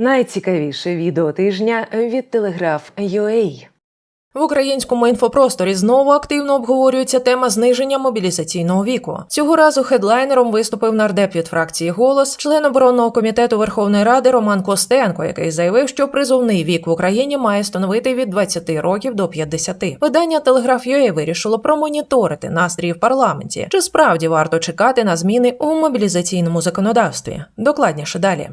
Найцікавіше відео тижня від Телеграф UA. В українському інфопросторі знову активно обговорюється тема зниження мобілізаційного віку. Цього разу хедлайнером виступив нардеп від фракції Голос, член оборонного комітету Верховної Ради Роман Костенко, який заявив, що призовний вік в Україні має становити від 20 років до 50. Видання Телеграф UA вирішило промоніторити настрій в парламенті. Чи справді варто чекати на зміни у мобілізаційному законодавстві? Докладніше далі.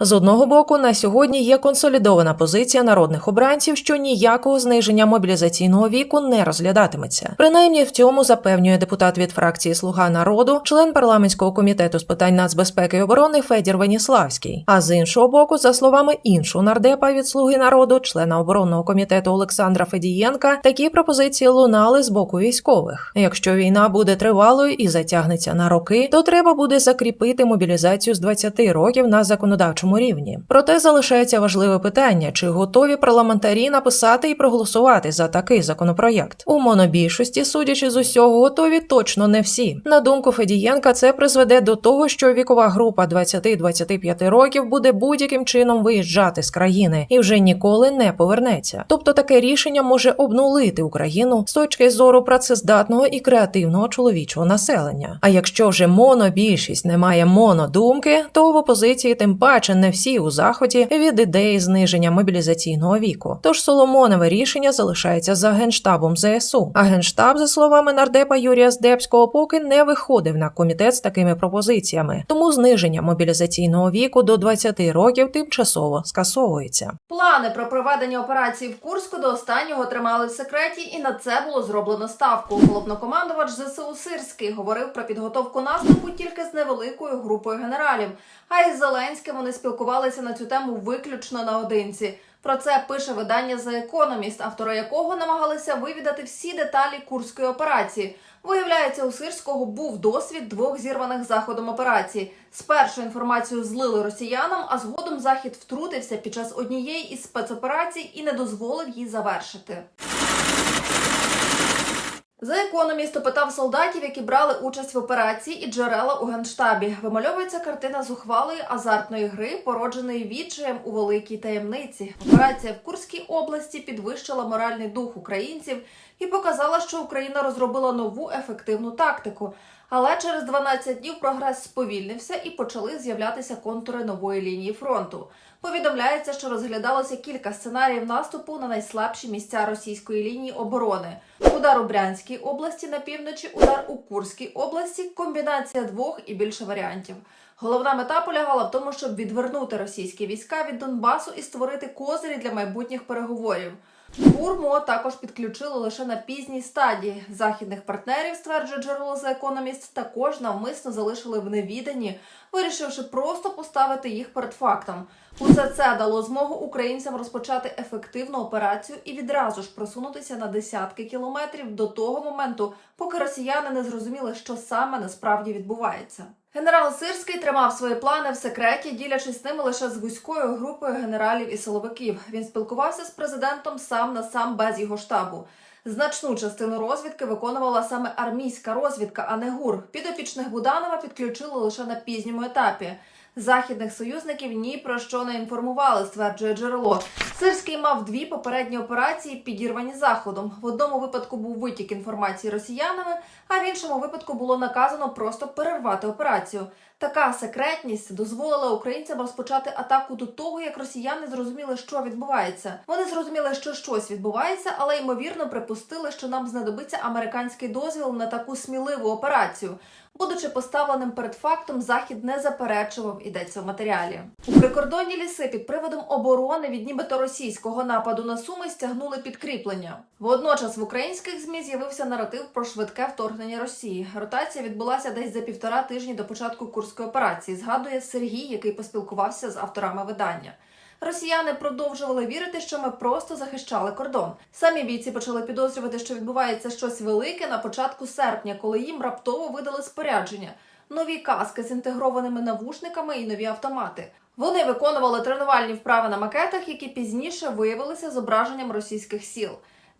З одного боку, на сьогодні є консолідована позиція народних обранців, що ніякого зниження мобілізаційного віку не розглядатиметься. Принаймні в цьому запевнює депутат від фракції Слуга народу, член парламентського комітету з питань нацбезпеки і оборони Федір Веніславський. А з іншого боку, за словами іншого нардепа від Слуги народу, члена оборонного комітету Олександра Федієнка, такі пропозиції лунали з боку військових. Якщо війна буде тривалою і затягнеться на роки, то треба буде закріпити мобілізацію з 20 років на законодавчому рівні. Проте залишається важливе питання: чи готові парламентарі написати і проголосувати за такий законопроєкт? У монобільшості, судячи з усього, готові точно не всі. На думку Федієнка, це призведе до того, що вікова група 20-25 років буде будь-яким чином виїжджати з країни і вже ніколи не повернеться. Тобто таке рішення може обнулити Україну з точки зору працездатного і креативного чоловічого населення. А якщо вже монобільшість не має монодумки, то в опозиції тим паче не всі у заході від ідеї зниження мобілізаційного віку. Тож Соломонове рішення залишається за генштабом ЗСУ. А генштаб, за словами нардепа Юрія Здебського, поки не виходив на комітет з такими пропозиціями. Тому зниження мобілізаційного віку до 20 років тимчасово скасовується. Плани про проведення операції в Курську до останнього тримали в секреті, і на це було зроблено ставку. Головнокомандувач ЗСУ Сирський говорив про підготовку наступу тільки з невеликою групою генералів. А із Зеленським вони спілкувалися на цю тему виключно наодинці. Про це пише видання The Economist, автори якого намагалися вивідати всі деталі курської операції. Виявляється, у Сирського був досвід двох зірваних заходом операцій. Спершу інформацію злили росіянам, а згодом захід втрутився під час однієї із спецоперацій і не дозволив її завершити. За економіст опитав солдатів, які брали участь в операції і джерела у генштабі. Вимальовується картина зухвалої азартної гри, породженої відчаєм у великій таємниці. Операція в Курській області підвищила моральний дух українців і показала, що Україна розробила нову ефективну тактику. Але через 12 днів прогрес сповільнився і почали з'являтися контури нової лінії фронту. Повідомляється, що розглядалося кілька сценаріїв наступу на найслабші місця російської лінії оборони: удар у Брянській області на півночі, удар у Курській області, комбінація двох і більше варіантів. Головна мета полягала в тому, щоб відвернути російські війська від Донбасу і створити козирі для майбутніх переговорів. Бурмо також підключили лише на пізній стадії. Західних партнерів, стверджує джерело The Economist, також навмисно залишили в невіданні, вирішивши просто поставити їх перед фактом. Усе це дало змогу українцям розпочати ефективну операцію і відразу ж просунутися на десятки кілометрів до того моменту, поки росіяни не зрозуміли, що саме насправді відбувається. Генерал Сирський тримав свої плани в секреті, ділячись ними лише з вузькою групою генералів і силовиків. Він спілкувався з президентом сам на сам без його штабу. Значну частину розвідки виконувала саме армійська розвідка, а не ГУР. Підопічних Буданова підключили лише на пізньому етапі. Західних союзників ні про що не інформували, стверджує джерело. Сирський мав дві попередні операції, підірвані заходом. В одному випадку був витік інформації росіянами, а в іншому випадку було наказано просто перервати операцію. Така секретність дозволила українцям розпочати атаку до того, як росіяни зрозуміли, що відбувається. Вони зрозуміли, що щось відбувається, але ймовірно припустили, що нам знадобиться американський дозвіл на таку сміливу операцію. Будучи поставленим перед фактом, захід не заперечував, йдеться в матеріалі. У прикордонні ліси під приводом оборони від нібито російського нападу на суми стягнули підкріплення. Водночас в українських змі з'явився наратив про швидке вторгнення Росії. Ротація відбулася десь за півтора тижні до початку курської операції. Згадує Сергій, який поспілкувався з авторами видання. Росіяни продовжували вірити, що ми просто захищали кордон. Самі бійці почали підозрювати, що відбувається щось велике на початку серпня, коли їм раптово видали спорядження, нові каски з інтегрованими навушниками і нові автомати. Вони виконували тренувальні вправи на макетах, які пізніше виявилися зображенням російських сіл.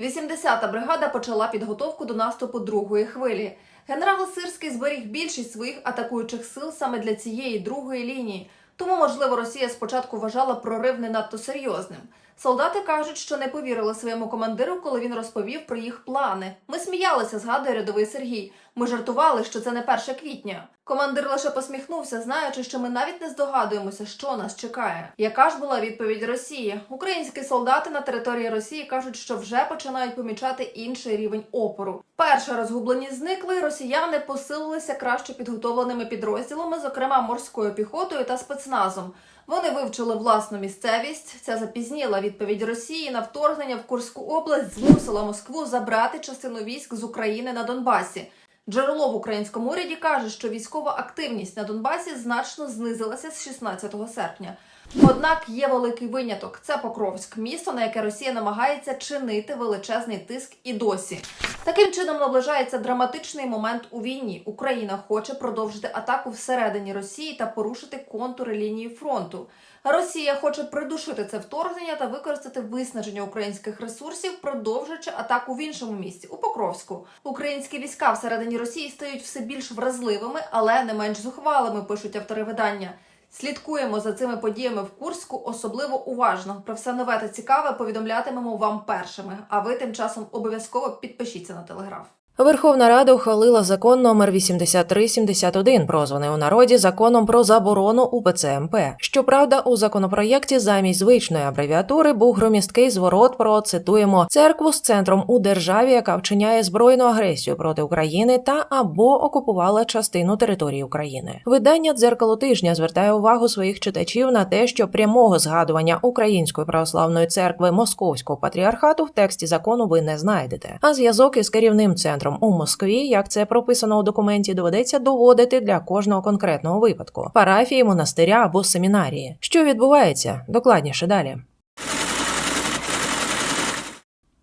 80-та бригада почала підготовку до наступу другої хвилі. Генерал Сирський зберіг більшість своїх атакуючих сил саме для цієї другої лінії. Тому, можливо, Росія спочатку вважала прорив не надто серйозним. Солдати кажуть, що не повірили своєму командиру, коли він розповів про їх плани. Ми сміялися, згадує рядовий Сергій. Ми жартували, що це не 1 квітня. Командир лише посміхнувся, знаючи, що ми навіть не здогадуємося, що нас чекає. Яка ж була відповідь Росії? Українські солдати на території Росії кажуть, що вже починають помічати інший рівень опору. Перше розгублені зникли. Росіяни посилилися краще підготовленими підрозділами, зокрема морською піхотою та спецназом. Вони вивчили власну місцевість. Ця запізніла відповідь Росії на вторгнення в Курську область змусила Москву забрати частину військ з України на Донбасі. Джерело в українському уряді каже, що військова активність на Донбасі значно знизилася з 16 серпня. Однак є великий виняток: це Покровськ, місто, на яке Росія намагається чинити величезний тиск і досі. Таким чином наближається драматичний момент у війні. Україна хоче продовжити атаку всередині Росії та порушити контури лінії фронту. Росія хоче придушити це вторгнення та використати виснаження українських ресурсів, продовжуючи атаку в іншому місці у Покровську. Українські війська всередині Росії стають все більш вразливими, але не менш зухвалими. Пишуть автори видання. Слідкуємо за цими подіями в Курську особливо уважно. Про все нове та цікаве повідомлятимемо вам першими. А ви тим часом обов'язково підпишіться на телеграф. Верховна Рада ухвалила закон номер 8371, прозваний у народі законом про заборону УПЦ МП. Щоправда, у законопроєкті замість звичної абревіатури був громісткий зворот про цитуємо церкву з центром у державі, яка вчиняє збройну агресію проти України та або окупувала частину території України. Видання дзеркало тижня звертає увагу своїх читачів на те, що прямого згадування Української православної церкви Московського патріархату в тексті закону ви не знайдете. А зв'язок із керівним центром у Москві, як це прописано у документі, доведеться доводити для кожного конкретного випадку парафії, монастиря або семінарії. Що відбувається? Докладніше далі.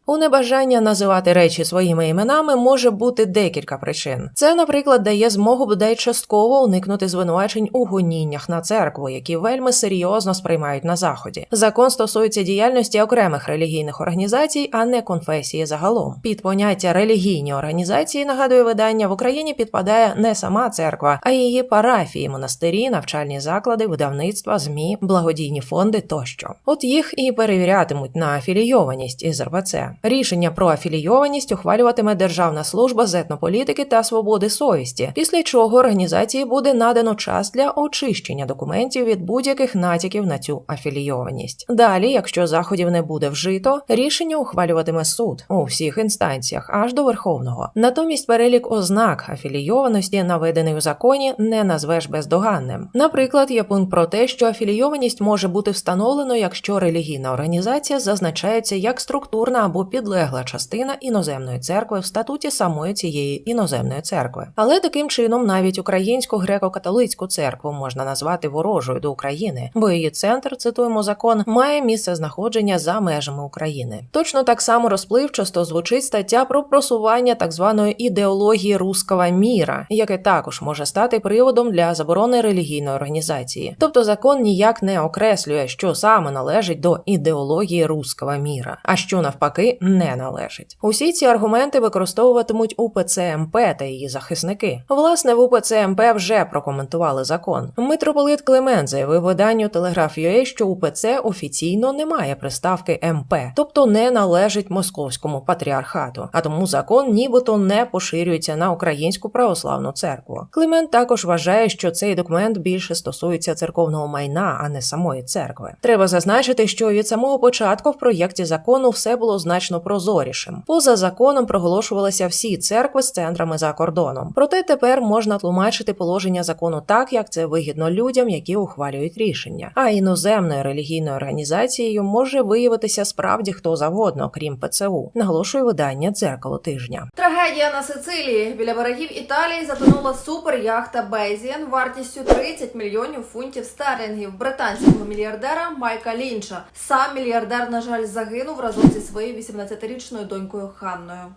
У небажання називати речі своїми іменами може бути декілька причин. Це, наприклад, дає змогу бодай частково уникнути звинувачень у гоніннях на церкву, які вельми серйозно сприймають на заході. Закон стосується діяльності окремих релігійних організацій, а не конфесії загалом. Під поняття релігійні організації нагадує видання в Україні підпадає не сама церква, а її парафії, монастирі, навчальні заклади, видавництва, змі, благодійні фонди тощо. От їх і перевірятимуть на афілійованість із РПЦ. Рішення про афілійованість ухвалюватиме Державна служба з етнополітики та свободи совісті, після чого організації буде надано час для очищення документів від будь-яких натяків на цю афілійованість. Далі, якщо заходів не буде вжито, рішення ухвалюватиме суд у всіх інстанціях аж до Верховного. Натомість перелік ознак афілійованості, наведений у законі, не назвеш бездоганним. Наприклад, є пункт про те, що афілійованість може бути встановлено, якщо релігійна організація зазначається як структурна або підлегла частина іноземної церкви в статуті самої цієї іноземної церкви. Але таким чином навіть українську греко-католицьку церкву можна назвати ворожою до України, бо її центр, цитуємо закон, має місце знаходження за межами України. Точно так само розпливчасто звучить стаття про просування так званої ідеології руского міра, яке також може стати приводом для заборони релігійної організації. Тобто закон ніяк не окреслює, що саме належить до ідеології руского міра, а що навпаки не належить. Усі ці аргументи використовуватимуть УПЦ МП та її захисники. Власне, в УПЦ МП вже прокоментували закон. Митрополит Климент заявив виданню Телеграф.ua, що УПЦ офіційно не має приставки МП, тобто не належить московському патріархату, а тому закон нібито не поширюється на українську православну церкву. Климент також вважає, що цей документ більше стосується церковного майна, а не самої церкви. Треба зазначити, що від самого початку в проєкті закону все було значно прозорішим. Поза законом проголошувалися всі церкви з центрами за кордоном. Проте тепер можна тлумачити положення закону так, як це вигідно людям, які ухвалюють рішення. А іноземною релігійною організацією може виявитися справді хто завгодно, крім ПЦУ, наголошує видання дзеркало тижня. Трагедія на Сицилії. Біля берегів Італії затонула суперяхта Бейзіан вартістю 30 мільйонів фунтів стерлінгів британського мільярдера Майка Лінча. Сам мільярдер, на жаль, загинув разом зі своєю 18-річною донькою Ханною.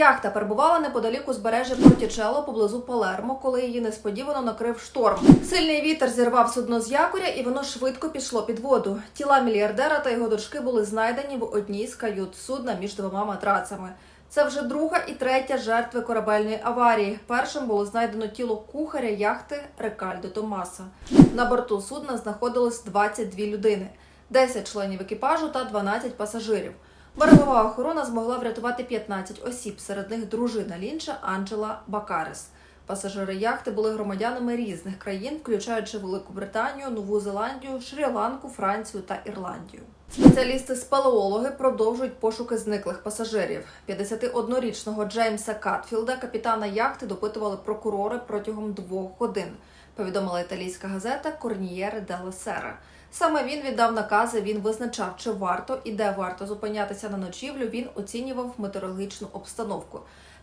Яхта перебувала неподалік узбережжя Портічело поблизу Палермо, коли її несподівано накрив шторм. Сильний вітер зірвав судно з якоря, і воно швидко пішло під воду. Тіла мільярдера та його дочки були знайдені в одній з кают судна між двома матрацами. Це вже друга і третя жертви корабельної аварії. Першим було знайдено тіло кухаря яхти Рекальдо Томаса. На борту судна знаходилось 22 людини, 10 членів екіпажу та 12 пасажирів. Берегова охорона змогла врятувати 15 осіб, серед них дружина Лінча Анджела Бакарес. Пасажири яхти були громадянами різних країн, включаючи Велику Британію, Нову Зеландію, Шрі-Ланку, Францію та Ірландію. Спеціалісти спелеологи продовжують пошуки зниклих пасажирів. 51-річного Джеймса Катфілда, капітана яхти, допитували прокурори протягом двох годин. Повідомила італійська газета Корнієре Делла Сера. Саме він віддав накази. Він визначав, чи варто і де варто зупинятися на ночівлю. Він оцінював метеорологічну обстановку.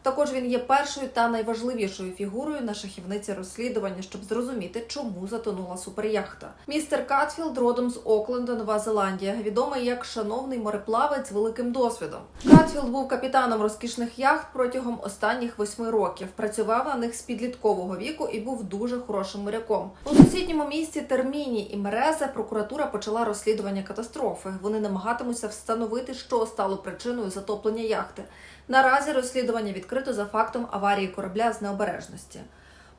Також він є першою та найважливішою фігурою на шахівниці розслідування, щоб зрозуміти, чому затонула суперяхта. Містер Катфілд родом з Окленда, Нова Зеландія, відомий як шановний мореплавець з великим досвідом. Катфілд був капітаном розкішних яхт протягом останніх восьми років. Працював на них з підліткового віку і був дуже хорошим моряком. У сусідньому місті Терміні і Мерезе прокуратура почала розслідування катастрофи. Вони намагатимуться встановити, що стало причиною затоплення яхти. Наразі розслідування відкрито за фактом аварії корабля з необережності.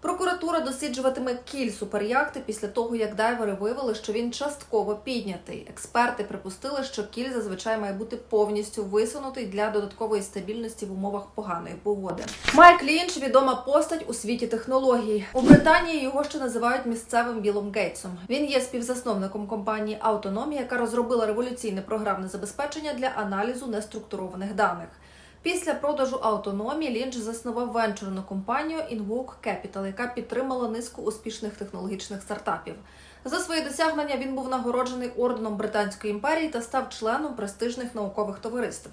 Прокуратура досліджуватиме кіль суперяхти після того, як дайвери виявили, що він частково піднятий. Експерти припустили, що кіль зазвичай має бути повністю висунутий для додаткової стабільності в умовах поганої погоди. Майк Лінч відома постать у світі технологій. У Британії його ще називають місцевим Білом Гейтсом. Він є співзасновником компанії Автономія, яка розробила революційне програмне забезпечення для аналізу неструктурованих даних. Після продажу автономії Лінч заснував венчурну компанію Invoke Capital, яка підтримала низку успішних технологічних стартапів. За свої досягнення він був нагороджений орденом Британської імперії та став членом престижних наукових товариств.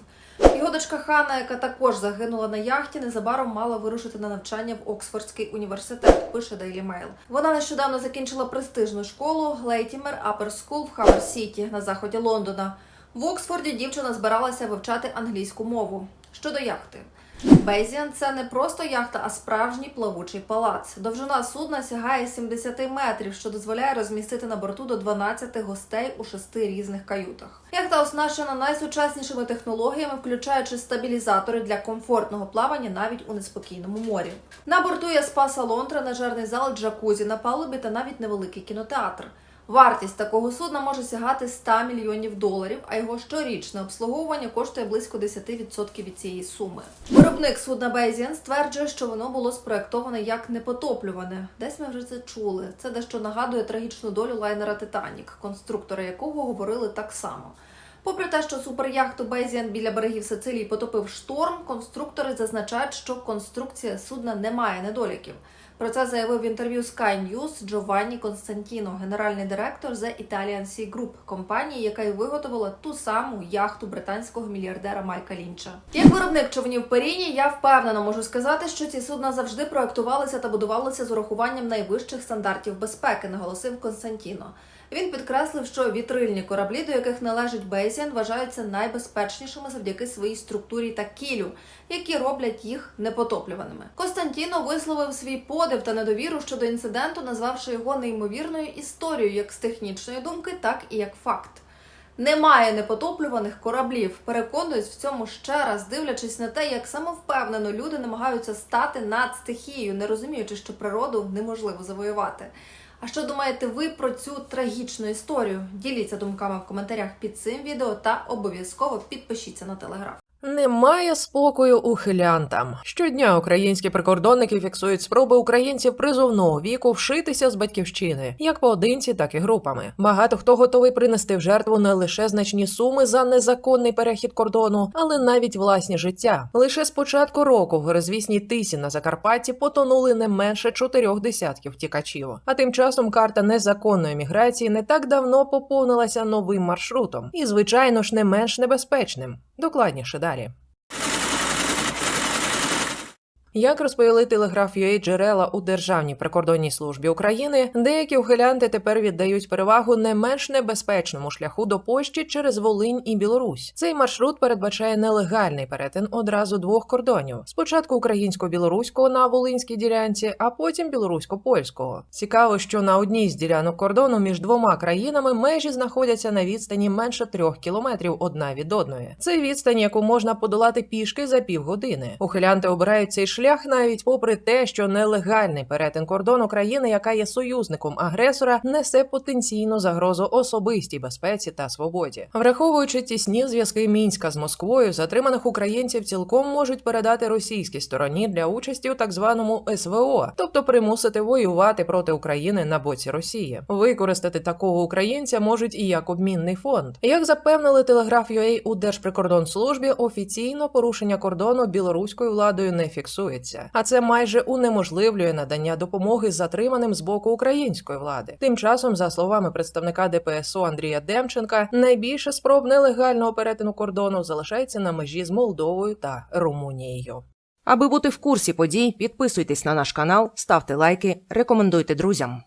Його дочка Хана, яка також загинула на яхті, незабаром мала вирушити на навчання в Оксфордський університет. Пише Daily Mail. Вона нещодавно закінчила престижну школу Лейтімер Upper School в Хавер Сіті на заході Лондона. В Оксфорді дівчина збиралася вивчати англійську мову. Щодо яхти. Бейзіан це не просто яхта, а справжній плавучий палац. Довжина судна сягає 70 метрів, що дозволяє розмістити на борту до 12 гостей у шести різних каютах. Яхта оснащена найсучаснішими технологіями, включаючи стабілізатори для комфортного плавання навіть у неспокійному морі. На борту є спа-салон, тренажерний зал, джакузі на палубі та навіть невеликий кінотеатр. Вартість такого судна може сягати 100 мільйонів доларів, а його щорічне обслуговування коштує близько 10% від цієї суми. Виробник судна Бейзіан стверджує, що воно було спроектоване як непотоплюване. Десь ми вже це чули. Це дещо нагадує трагічну долю лайнера Титанік, конструктори якого говорили так само. Попри те, що суперяхту Бейзіан біля берегів Сицилії потопив шторм, конструктори зазначають, що конструкція судна не має недоліків. Про це заявив в інтерв'ю Sky News Джованні Константіно, генеральний директор The Italian Sea Group, компанії, яка й виготовила ту саму яхту британського мільярдера Майка Лінча. Як виробник човнів Періні, я впевнено можу сказати, що ці судна завжди проектувалися та будувалися з урахуванням найвищих стандартів безпеки, наголосив Константіно. Він підкреслив, що вітрильні кораблі, до яких належить Бейсіан, вважаються найбезпечнішими завдяки своїй структурі та кілю, які роблять їх непотоплюваними. Константіно висловив свій подив та недовіру щодо інциденту, назвавши його неймовірною історією як з технічної думки, так і як факт. Немає непотоплюваних кораблів. Переконуюсь в цьому ще раз, дивлячись на те, як самовпевнено люди намагаються стати над стихією, не розуміючи, що природу неможливо завоювати. А що думаєте ви про цю трагічну історію? Діліться думками в коментарях під цим відео та обов'язково підпишіться на телеграф. Немає спокою ухилянтам. Щодня українські прикордонники фіксують спроби українців призовного віку вшитися з батьківщини, як поодинці, так і групами. Багато хто готовий принести в жертву не лише значні суми за незаконний перехід кордону, але навіть власні життя. Лише з початку року в горизвісній тисі на Закарпатті потонули не менше чотирьох десятків втікачів. А тим часом карта незаконної міграції не так давно поповнилася новим маршрутом, і звичайно ж не менш небезпечним. Докладніше далі. Як розповіли телеграф UA джерела у Державній прикордонній службі України, деякі ухилянти тепер віддають перевагу не менш небезпечному шляху до Польщі через Волинь і Білорусь. Цей маршрут передбачає нелегальний перетин одразу двох кордонів: спочатку українсько-білоруського на волинській ділянці, а потім білорусько-польського. Цікаво, що на одній з ділянок кордону між двома країнами межі знаходяться на відстані менше трьох кілометрів одна від одної. Це відстань, яку можна подолати пішки за півгодини. Ухилянти обирають цей шлях навіть попри те, що нелегальний перетин кордону країни, яка є союзником агресора, несе потенційну загрозу особистій безпеці та свободі. Враховуючи тісні зв'язки мінська з Москвою, затриманих українців цілком можуть передати російській стороні для участі у так званому СВО, тобто примусити воювати проти України на боці Росії. Використати такого українця можуть і як обмінний фонд. Як запевнили телеграф UA у Держприкордонслужбі, офіційно порушення кордону білоруською владою не фіксується, а це майже унеможливлює надання допомоги затриманим з боку української влади. Тим часом, за словами представника ДПСО Андрія Демченка, найбільше спроб нелегального перетину кордону залишається на межі з Молдовою та Румунією. Аби бути в курсі подій, підписуйтесь на наш канал, ставте лайки, рекомендуйте друзям.